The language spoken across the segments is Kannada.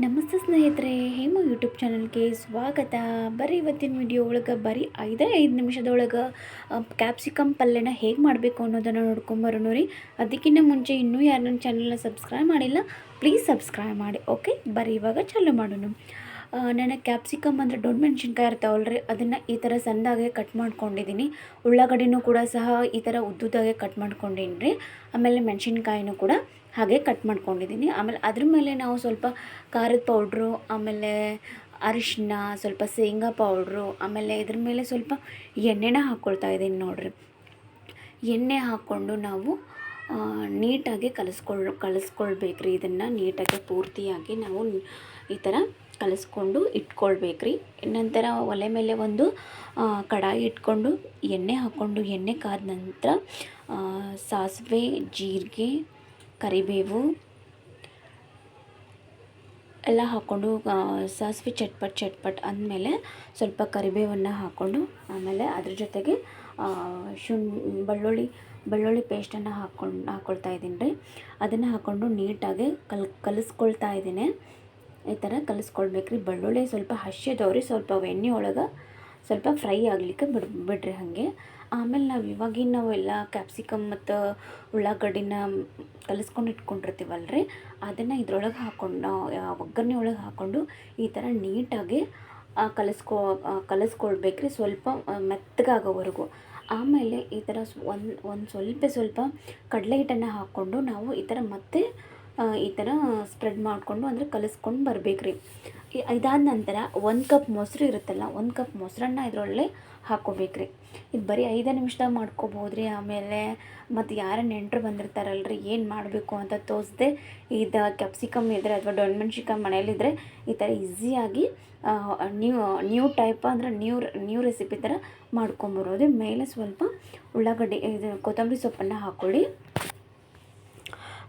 ನಮಸ್ತೆ ಸ್ನೇಹಿತರೆ, ಹೇಮು ಯೂಟ್ಯೂಬ್ ಚಾನಲ್ಗೆ ಸ್ವಾಗತ. ಬರೀ ಇವತ್ತಿನ ವಿಡಿಯೋ ಒಳಗೆ, ಬರೀ ಐದೇ ಐದು ನಿಮಿಷದೊಳಗೆ ಕ್ಯಾಪ್ಸಿಕಮ್ ಪಲ್ಯನ ಹೇಗೆ ಮಾಡಬೇಕು ಅನ್ನೋದನ್ನು ನೋಡ್ಕೊಂಬರೋಣ ರೀ. ಅದಕ್ಕಿಂತ ಮುಂಚೆ ಇನ್ನೂ ಯಾರು ನನ್ನ ಚಾನಲ್ನ ಸಬ್ಸ್ಕ್ರೈಬ್ ಮಾಡಿಲ್ಲ ಪ್ಲೀಸ್ ಸಬ್ಸ್ಕ್ರೈಬ್ ಮಾಡಿ ಓಕೆ ಬರೀ ಇವಾಗ ಚಾಲೂ ಮಾಡೋಣ. ನನಗೆ ಕ್ಯಾಪ್ಸಿಕಮ್ ಅಂದರೆ ದೊಡ್ಡ ಮೆಣಸಿನ್ಕಾಯಿ ರೀ ಅದನ್ನು ಈ ಥರ ಸಣ್ಣದಾಗೆ ಕಟ್ ಮಾಡ್ಕೊಂಡಿದ್ದೀನಿ ಉಳ್ಳಾಗಡ್ಡಿನೂ ಕೂಡ ಸಹ ಈ ಥರ ಉದ್ದುದಾಗೆ ಕಟ್ ಮಾಡ್ಕೊಂಡೀನಿ ರೀ ಆಮೇಲೆ ಮೆಣಸಿನ್ಕಾಯಿನೂ ಕೂಡ ಹಾಗೆ ಕಟ್ ಮಾಡ್ಕೊಂಡಿದ್ದೀನಿ ಆಮೇಲೆ ಅದ್ರ ಮೇಲೆ ನಾವು ಸ್ವಲ್ಪ ಖಾರದ ಪೌಡ್ರು ಆಮೇಲೆ ಅರಿಶಿನ ಸ್ವಲ್ಪ ಶೇಂಗಾ ಪೌಡ್ರು ಆಮೇಲೆ ಇದ್ರ ಮೇಲೆ ಸ್ವಲ್ಪ ಎಣ್ಣೆನ ಹಾಕ್ಕೊಳ್ತಾ ಇದ್ದೀನಿ ನೋಡಿರಿ. ಎಣ್ಣೆ ಹಾಕ್ಕೊಂಡು ನಾವು ನೀಟಾಗಿ ಕಲಿಸ್ಕೊಳ್, ಕಲಿಸ್ಕೊಳ್ಬೇಕ್ರಿ. ಇದನ್ನು ನೀಟಾಗಿ ಪೂರ್ತಿಯಾಗಿ ನಾವು ಈ ಥರ ಕಲಿಸ್ಕೊಂಡು ಇಟ್ಕೊಳ್ಬೇಕ್ರಿ. ನಂತರ ಒಲೆ ಮೇಲೆ ಒಂದು ಕಡಾಯಿ ಇಟ್ಕೊಂಡು ಎಣ್ಣೆ ಹಾಕ್ಕೊಂಡು, ಎಣ್ಣೆ ಕಾದ ನಂತರ ಸಾಸಿವೆ, ಜೀರಿಗೆ, ಕರಿಬೇವು ಎಲ್ಲ ಹಾಕ್ಕೊಂಡು ಸಾಸಿವೆ ಚಟ್ಪಟ್ ಚಟ್ಪಟ್ ಅಂದಮೇಲೆ ಸ್ವಲ್ಪ ಕರಿಬೇವನ್ನು ಹಾಕ್ಕೊಂಡು, ಆಮೇಲೆ ಅದ್ರ ಜೊತೆಗೆ ಶುನ್, ಬೆಳ್ಳುಳ್ಳಿ ಬೆಳ್ಳುಳ್ಳಿ ಪೇಸ್ಟನ್ನು ಹಾಕ್ಕೊಂಡು ಹಾಕ್ಕೊಳ್ತಾ ಇದ್ದೀನಿ ರೀ. ಅದನ್ನು ಹಾಕ್ಕೊಂಡು ನೀಟಾಗಿ ಕಲ್, ಕಲಿಸ್ಕೊಳ್ತಾ ಇದ್ದೀನಿ. ಈ ಥರ ಕಲಿಸ್ಕೊಳ್ಬೇಕ್ರಿ ಬೆಳ್ಳುಳ್ಳಿ ಸ್ವಲ್ಪ ಹಸಿದವ್ರಿ ಸ್ವಲ್ಪ ಎಣ್ಣೆ ಒಳಗೆ ಸ್ವಲ್ಪ ಫ್ರೈ ಆಗಲಿಕ್ಕೆ ಬಿಡ್, ಬಿಡ್ರಿ ಹಾಗೆ. ಆಮೇಲೆ ನಾವು ಇವಾಗಿನ ನಾವೆಲ್ಲ ಕ್ಯಾಪ್ಸಿಕಮ್ ಮತ್ತು ಉಳ್ಳಾಗಡ್ಡಿನ ಕಲಿಸ್ಕೊಂಡು ಇಟ್ಕೊಂಡಿರ್ತೀವಲ್ಲ ರೀ, ಅದನ್ನು ಇದ್ರೊಳಗೆ ಹಾಕ್ಕೊಂಡು ಒಗ್ಗರಣೆ ಒಳಗೆ ಹಾಕ್ಕೊಂಡು ಈ ಥರ ನೀಟಾಗಿ ಕಲಿಸ್ಕೊ ಕಲಿಸ್ಕೊಳ್ಬೇಕ್ರಿ ಸ್ವಲ್ಪ ಮೆತ್ತಗಾಗೋವರೆಗೂ. ಆಮೇಲೆ ಈ ಥರ ಒಂದು ಒಂದು ಸ್ವಲ್ಪ ಸ್ವಲ್ಪ ಕಡಲೆ ಹಿಟ್ಟನ್ನು ಹಾಕ್ಕೊಂಡು ನಾವು ಈ ಥರ ಮತ್ತೆ ಈ ಥರ ಸ್ಪ್ರೆಡ್ ಮಾಡಿಕೊಂಡು ಅಂದರೆ ಕಲಿಸ್ಕೊಂಡು ಬರಬೇಕು ರೀ ಇದಾದ ನಂತರ ಒಂದು ಕಪ್ ಮೊಸರು ಇರುತ್ತಲ್ಲ ಒಂದು ಕಪ್ ಮೊಸರನ್ನ ಇದರೊಳ್ಳೆ ಹಾಕ್ಕೋಬೇಕ್ರಿ ಇದು ಬರೀ ಐದು ನಿಮಿಷದಾಗ ಮಾಡ್ಕೋಬೋದ್ರಿ ಆಮೇಲೆ. ಮತ್ತು ಯಾರ ನೆಂಟರು ಬಂದಿರ್ತಾರಲ್ರಿ, ಏನು ಮಾಡಬೇಕು ಅಂತ ತೋರಿಸ್ದೆ ಇದು ಕ್ಯಾಪ್ಸಿಕಮ್ ಇದ್ದರೆ ಅಥವಾ ಡೊಣ್ಮೆಣ್ಸಿಕಮ್ ಮೆಣ್ಸಿನ್ಕಾಯಿ ಮನೇಲಿದ್ದರೆ ಈ ಥರ ಈಸಿಯಾಗಿ ನ್ಯೂ ನ್ಯೂ ಟೈಪ್ ಅಂದರೆ ನ್ಯೂ ನ್ಯೂ ರೆಸಿಪಿ ಥರ ಮಾಡ್ಕೊಂಬರೋದು ಮೇಲೆ ಸ್ವಲ್ಪ ಉಳ್ಳಾಗಡ್ಡಿ, ಇದು ಕೊತ್ತಂಬರಿ ಸೊಪ್ಪನ್ನು ಹಾಕ್ಕೊಳ್ಳಿ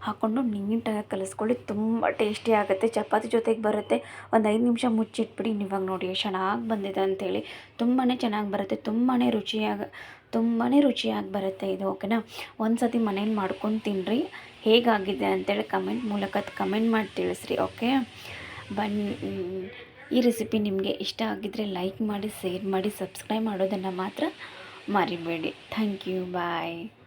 ಹಾಕ್ಕೊಂಡು ನೀಟಾಗಿ ಕಲಿಸ್ಕೊಳ್ಳಿ. ತುಂಬ ಟೇಸ್ಟಿ ಆಗುತ್ತೆ. ಚಪಾತಿ ಜೊತೆಗೆ ಬರುತ್ತೆ. ಒಂದು ಐದು ನಿಮಿಷ ಮುಚ್ಚಿಟ್ಬಿಡಿ. ಇವಾಗ ನೋಡಿ ಎಷ್ಟು ಚೆನ್ನಾಗಿ ಬಂದಿದೆ ಅಂಥೇಳಿ ತುಂಬಾ ಚೆನ್ನಾಗಿ ಬರುತ್ತೆ. ತುಂಬಾ ರುಚಿಯಾಗಿ ತುಂಬಾ ರುಚಿಯಾಗಿ ಬರುತ್ತೆ ಇದು, ಓಕೆನಾ? ಒಂದು ಸತಿ ಮನೇಲಿ ಮಾಡ್ಕೊಂಡು ತಿನ್ನಿರಿ ಹೇಗಾಗಿದೆ ಅಂತೇಳಿ ಕಮೆಂಟ್ ಮೂಲಕ ಕಮೆಂಟ್ ಮಾಡಿ ತಿಳಿಸ್ರಿ, ಓಕೆ? ಬನ್, ಈ ರೆಸಿಪಿ ನಿಮಗೆ ಇಷ್ಟ ಆಗಿದ್ದರೆ ಲೈಕ್ ಮಾಡಿ, ಶೇರ್ ಮಾಡಿ, ಸಬ್ಸ್ಕ್ರೈಬ್ ಮಾಡೋದನ್ನು ಮಾತ್ರ ಮರಿಬೇಡಿ. Thank you. ಬಾಯ್.